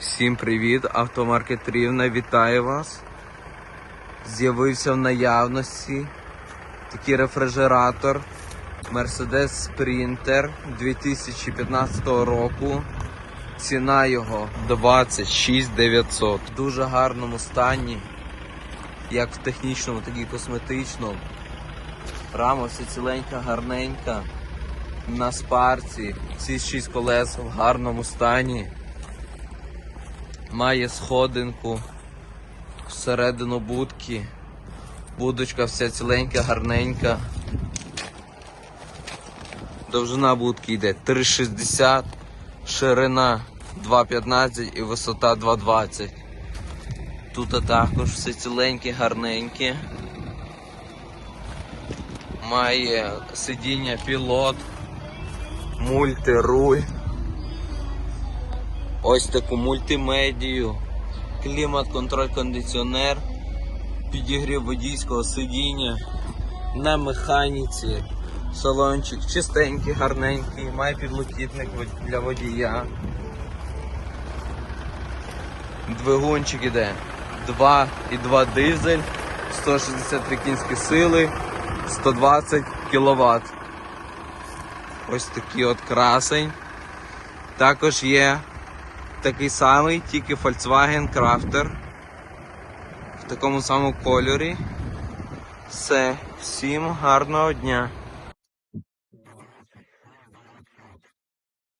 Всім привіт! Автомаркет Рівне вітає вас. З'явився в наявності такий рефрижератор Mercedes Sprinter 2015 року. Ціна його 26 900. В дуже гарному стані, як в технічному, так і косметичному. Рама вся ціленька, гарненька. На спарці, всі шість колес в гарному стані. Має сходинку всередину будки. Будочка вся ціленька, гарненька. Довжина будки йде 3,60, ширина 2,15 і висота 2,20. Тут також все ціленьке, гарненьке. Має сидіння пілот, мультируль. Ось таку мультимедію, клімат, контроль, кондиціонер, підігрів водійського сидіння. На механіці, салончик чистенький, гарненький, має підлокітник для водія. Двигунчик іде. 2,2 дизель, 163 кінські сили, 120 кВт. Ось такий от красень. Також є такий самий, тільки Volkswagen Crafter. В такому самому кольорі. Все, всім гарного дня.